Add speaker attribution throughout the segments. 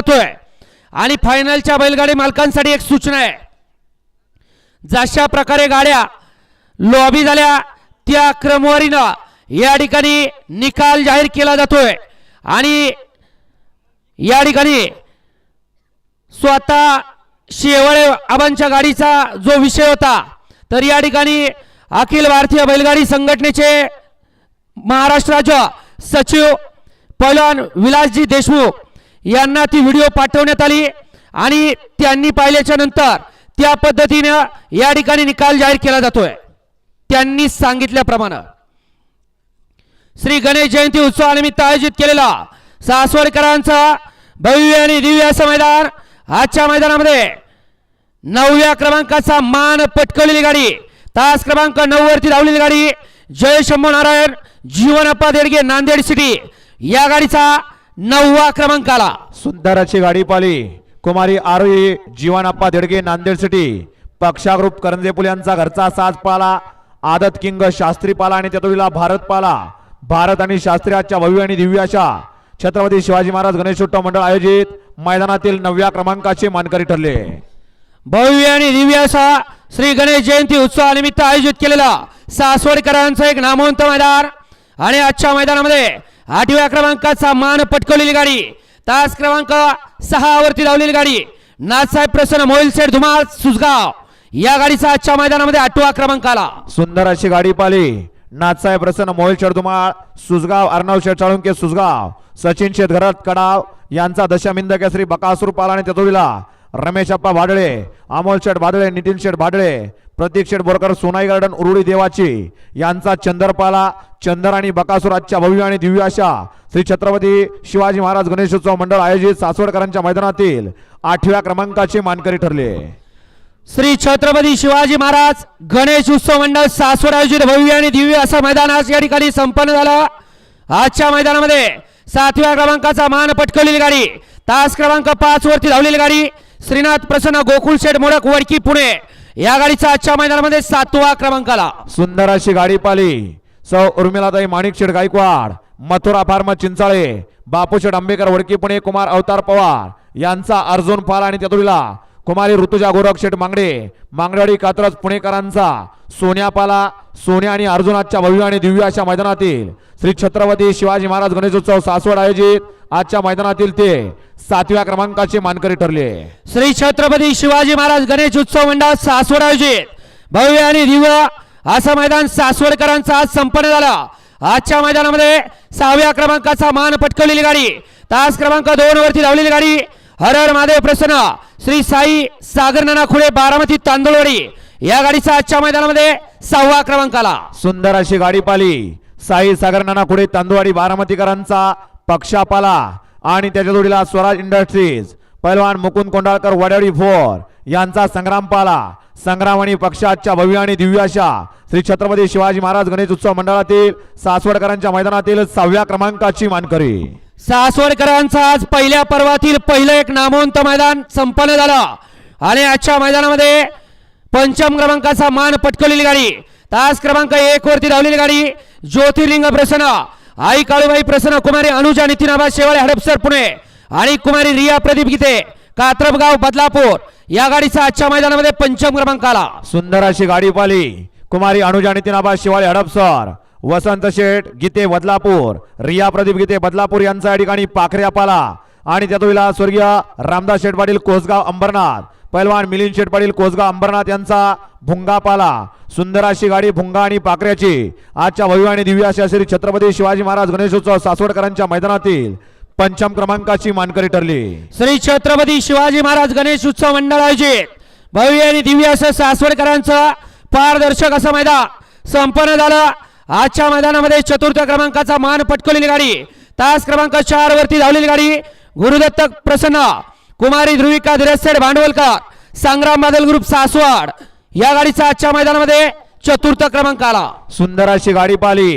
Speaker 1: जातोय. आणि फायनलच्या बैलगाडी मालकांसाठी एक सूचना आहे. जशा प्रकारे गाड्या लॉबी झाल्या त्या क्रमवारीनं या ठिकाणी निकाल जाहीर केला जातोय. आणि या ठिकाणी स्वतः शेवळे आबांच्या गाडीचा जो विषय होता तर या ठिकाणी अखिल भारतीय बैलगाडी संघटनेचे महाराष्ट्र राज्य सचिव पैलवान विलासजी देशमुख यांना ती व्हिडिओ पाठवण्यात आली आणि त्यांनी पाहिल्याच्या नंतर त्या पद्धतीनं या ठिकाणी निकाल जाहीर केला जातोय. त्यांनी सांगितल्याप्रमाणे. श्री गणेश जयंती उत्सवानिमित्त आयोजित केलेला सासवडकरांचा भव्य आणि दिव्य असं मैदान आजच्या मैदानामध्ये नवव्या क्रमांकाचा मान पटकवलेली गाडी तास क्रमांक नऊ वरती धावलेली गाडी जय शंभू नारायण जीवनप्पा देडगे नांदेड सिटी. या गाडीचा नववा क्रमांक आला
Speaker 2: सुंदर अशी गाडी पाली कुमारी आरोही जीवनाप्पा देडगे नांदेड सिटी. पक्षा ग्रुप करंजे यांचा घरचा साज पाला आदत किंग शास्त्री पाला आणि त्यातोडीला भारत पाला भारत आणि शास्त्री आजच्या भव्य आणि दिव्य अशा. छत्रपती शिवाजी महाराज गणेशोत्सव मंडळ आयोजित मैदानातील नवव्या क्रमांकाचे मानकरी ठरले.
Speaker 1: भव्य आणि दिव्य असा श्री गणेश जयंती उत्सवानिमित्त आयोजित केलेला सासवडकरांचं एक नामवंत मैदान. आणि आजच्या मैदानामध्ये आठव्या क्रमांकाचा मान पटकवलेली गाडी. तास क्रमांक सहा वरती धावलेली गाडी. नाथसाहेब प्रसन्न मोहिल सेठ धुमाळ सुजगाव. या गाडीचा आजच्या मैदानामध्ये आठवा क्रमांक आला.
Speaker 2: सुंदर अशी गाडी पाली नाथसाहेब प्रसन्न मोहिल शेठ धुमाळ सुजगाव अर्णव शेठ चाळुंके सुसगाव सचिन शेठ घरत कडाव. यांचा दशमिंद केसरी बकासूर पाला आणि त्यातोडीला रमेश अप्पा भाडळे. अमोल शेठ भाडळे. नितीन शेठ भाडळे. प्रतीक शेठ बोरकर सोनाई गार्डन उरुळी देवाचे. यांचा चंदरपाला चंदर आणि बकासुराच्या भव्य आणि दिव्य अशा. श्री छत्रपती शिवाजी महाराज गणेशोत्सव मंडळ आयोजित सासवडकरांच्या मैदानातील आठव्या क्रमांकाचे मानकरी ठरले.
Speaker 1: श्री छत्रपती शिवाजी महाराज गणेश उत्सव मंडळ सासवड आयोजित भव्य आणि दिव्य असं मैदान आज या ठिकाणी संपन्न झालं. आजच्या मैदानामध्ये सातव्या क्रमांकाचा मान पटकवलेली गाडी तास क्रमांक पाच वरती धावलेली गाडी. श्रीनाथ प्रसन्न गोकुळ शेठ मोडक वडकी पुणे. या गाडीचा आजच्या मैदानामध्ये सातवा क्रमांकाला.
Speaker 2: सुंदर अशी गाडी पाली. सौ उर्मिलाताई माणिक शेठ गायकवाड मथुरा फार्म चिंचाळे बापूशेठ आंबेकर वडकी पुणे कुमार अवतार पवार यांचा अर्जुन पाल आणि त्यातुरीला कुमारी ऋतुजा गोरक्षेठ मांगडे मांगडवाडी कात्रज पुणेकरांचा सोन्यापाला सोने सोन्या आणि अर्जुनाच्या भव्य आणि दिव्य अशा मैदानातील श्री छत्रपती शिवाजी महाराज गणेशोत्सव सासवड आयोजित आजच्या मैदानातील ते सातव्या क्रमांकाचे मानकरी ठरले.
Speaker 1: श्री छत्रपती शिवाजी महाराज गणेश उत्सव मंडळ सासवड आयोजित भव्य आणि दिव्य असं मैदान सासवडकरांचं आज संपन्न झालं. आजच्या मैदानामध्ये सहाव्या क्रमांकाचा मान पटकवलेली गाडी तास क्रमांक दोन वरती धावलेली गाडी हर हर महादेव प्रसन्न. श्री साई सागर नाना खुळे बारामती तांदूळवाडी. या गाडीचा आजच्या मैदानामध्ये सहावा क्रमांक आला.
Speaker 2: सुंदर अशी गाडी पाली. साई सागर नाना पुढे बारामतीकरांचा पक्षापाला. आणि त्याच्या जोडीला स्वराज इंडस्ट्रीज. पैलवान मुकुंद कोंडाळकर वडाडी फोर यांचा संग्राम पाला. संग्राम आणि पक्षाच्या भव्य आणि दिव्याशा श्री छत्रपती शिवाजी महाराज गणेश उत्सव मंडळातील सासवडकरांच्या मैदानातील सहाव्या क्रमांकाची मानकरी.
Speaker 1: सासवडकरांचा आज पहिल्या पर्वातील पहिलं एक नामवंत मैदान संपन्न झालं. आणि आजच्या मैदानामध्ये पंचम क्रमांकाचा मान पटकवलेली गाडी. तास क्रमांक एक वरती धावलेली गाडी ज्योतिर्लिंग प्रसन्न. आई काळूबाई प्रसन्न कुमारी अनुजा नितीनाबा शेवाळे हडपसर पुणे. आणि कुमारी रिया प्रदीप गीते कात्रपगाव बदलापूर. या गाडीचा आजच्या मैदानामध्ये पंचम क्रमांक आला.
Speaker 2: सुंदर अशी गाडी पाली. कुमारी अनुजा नितीनाबा शिवाळे हडपसर. वसंत शेठ गीते बदलापूर. रिया प्रदीप गीते बदलापूर यांचा या ठिकाणी पाखऱ्या पाला. आणि त्यातोला स्वर्गीय रामदास शेठ पाटील कोसगाव अंबरनाथ. पैलवान मिलिंद शेठ पाटील कोसगाव अंबरनाथ यांचा भुंगा पाला. सुंदर अशी गाडी भुंगा आणि पाखऱ्याची. आजच्या भव्य आणि दिव्य अशी श्री छत्रपती शिवाजी महाराज गणेशोत्सव सासवडकरांच्या मैदानातील. पंचम क्रमांकाची मानकरी ठरली.
Speaker 1: श्री छत्रपती शिवाजी महाराज गणेश उत्सव मंडळ आयोजित. भव्य आणि दिव्य असं सासवडकरांचं पारदर्शक असं मैदान संपन्न झालं. आजच्या मैदानामध्ये चतुर्थ क्रमांकाचा मान पटकवलेली गाडी तास क्रमांक चार वरती धावलेली गाडी गुरुदत्त प्रसन्न कुमारी ध्रुविका धीरजसेठ भांडवलकर संग्राम बादल ग्रुप सासवड. या गाडीचा आजच्या मैदानामध्ये चतुर्थ क्रमांक आला.
Speaker 2: सुंदर अशी गाडी पाली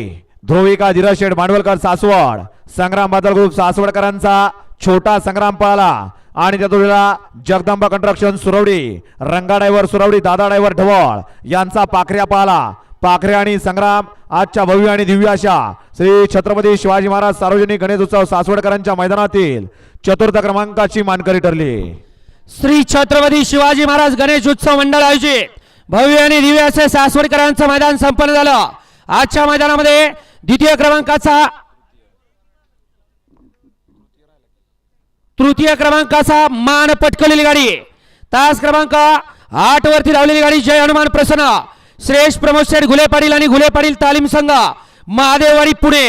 Speaker 2: ध्रुविका धीरज शेठ भांडवलकर सासवड. संग्राम बादल ग्रुप सासवडकरांचा छोटा संग्राम पळाला. आणि त्या जोडीला जगदंबा कंट्रक्शन सुरवडी रंगा डायव्हर सुरवडी दादा डायव्हर ढवळ यांचा पाखऱ्या पळाला. पाखरे आणि संग्राम आजच्या भव्य आणि दिव्य अशा श्री छत्रपती शिवाजी महाराज सार्वजनिक गणेश उत्सव सासवडकरांच्या मैदानातील चतुर्थ क्रमांकाची मानकरी ठरली.
Speaker 1: श्री छत्रपती शिवाजी महाराज गणेश उत्सव मंडळ आयोजित. भव्य आणि दिव्य असे सासवडकरांचं मैदान संपन्न झालं. आजच्या मैदानामध्ये द्वितीय क्रमांकाचा तृतीय क्रमांकाचा मान पटकवलेली गाडी. तास क्रमांक आठ वरती धावलेली गाडी जय हनुमान प्रसन्न. श्रेष्ठ प्रमोद शेठ घुले पाटील आणि घुले पाटील तालीम संघ महादेववाडी पुणे.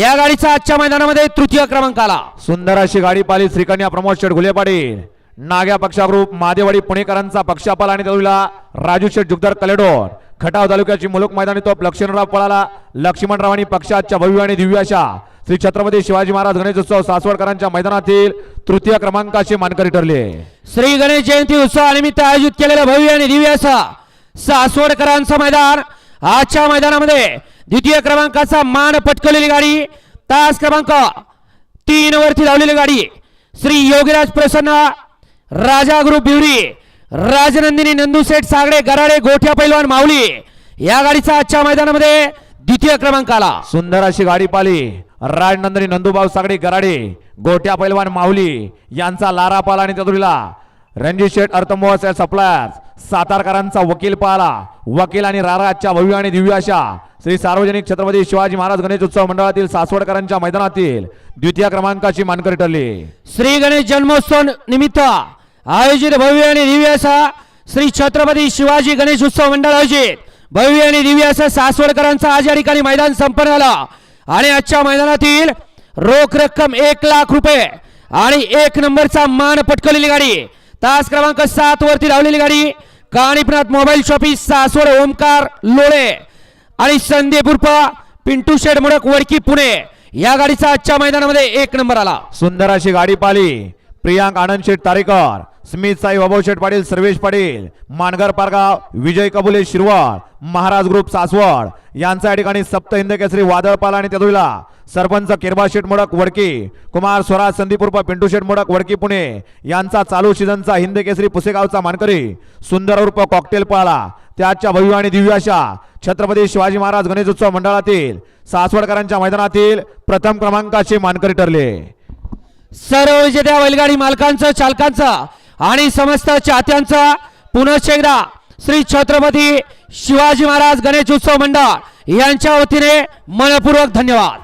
Speaker 1: या गाडीचा आजच्या मैदानामध्ये तृतीय क्रमांक आला
Speaker 2: सुंदर अशी गाडी पाली श्रीकन्या प्रमोद शेठ घुले पाटील नाग्या पक्षा ग्रुप महादेवाडी पुणेकरांचा पक्षापाल आणि त्याला राजू शेठ जुगदार कलेडोर खटाव तालुक्याची मुलुक मैदानी तोप लक्ष्मणराव पळाला. लक्ष्मणराव आणि पक्षाच्या भव्य आणि दिव्य अशा. श्री छत्रपती शिवाजी महाराज गणेश उत्सव सासवडकरांच्या मैदानातील तृतीय क्रमांकाची मानकरी ठरली.
Speaker 1: श्री गणेश जयंती उत्सवानिमित्त आयोजित केलेलं भव्य आणि दिव्य असं सासवडकरांचं मैदान. आजच्या मैदानामध्ये द्वितीय क्रमांकाचा मान पटकवलेली गाडी तास क्रमांक तीन वरती धावलेली गाडी श्री योगीराज प्रसन्न राजा ग्रुप बिवरी राजनंदिनी नंदूसेठ सागडे गराडे गोठ्या पैलवान माऊली या गाडीचा आजच्या मैदानामध्ये द्वितीय क्रमांक आला
Speaker 2: सुंदर अशी गाडी पाली राजनंदनी नंदुभाऊ सागडे गराडे गोट्या पैलवान माऊली यांचा लारा पाला आणि चतुरीला. रणजित शेठ अर्थमोहस सप्लायर्स सातारकरांचा वकील पाला. वकील आणि राराच्या भव्य आणि दिव्य अशा श्री सार्वजनिक छत्रपती शिवाजी महाराज गणेश उत्सव मंडळातील सासवडकरांच्या मैदानातील द्वितीय क्रमांकाची मानकरी ठरली.
Speaker 1: श्री गणेश जन्मोत्सव निमित्त आयोजित भव्य आणि दिव्य असा श्री छत्रपती शिवाजी गणेश उत्सव मंडळ आयोजित. भव्य आणि दिव्य असा सासवडकरांचा आज या ठिकाणी मैदान संपन्न झालं. आणि आजच्या मैदानातील रोख रक्कम एक लाख रुपये आणि एक नंबरचा मान पटकवलेली गाडी. तास क्रमांक सात वरती लावलेली गाडी. काणीपनाथ मोबाईल शॉपी सासवड ओमकार लोळे आणि संदीप उर्फ पिंटू शेड मुडक वडकी पुणे. या गाडीचा आजच्या मैदानामध्ये एक नंबर आला.
Speaker 2: सुंदर अशी गाडी पाली प्रियांक आनंद शेठ तारेकर. स्मित साई वैभव शेठ पाटील सर्वेश पाटील मानगर पारगाव विजय कबुले शिरवाळ महाराज ग्रुप सासवड. यांचा या ठिकाणी सप्त हिंद केसरी वादळपाला आणि त्यादुईला सरपंच किरबा शेठ मोडक वडकी. कुमार स्वराज संदीप उर्फ पिंटू शेठ मोडक वडकी पुणे. यांचा चालू सीझनचा हिंद केसरी पुसेगावचा मानकरी. सुंदर उर्फ कॉकटेल पळाला त्याच्या भव्य आणि दिव्य अशा छत्रपती शिवाजी महाराज गणेशोत्सव मंडळातील सासवडकरांच्या मैदानातील प्रथम क्रमांकाचे मानकरी ठरले.
Speaker 1: सर्व विजेत्या बैलगाडी मालकांचं चालकांचं आणि समस्त चाहत्यांचं पुनश्च एकदा श्री छत्रपती शिवाजी महाराज गणेश उत्सव मंडळ यांच्या वतीने मनपूर्वक धन्यवाद.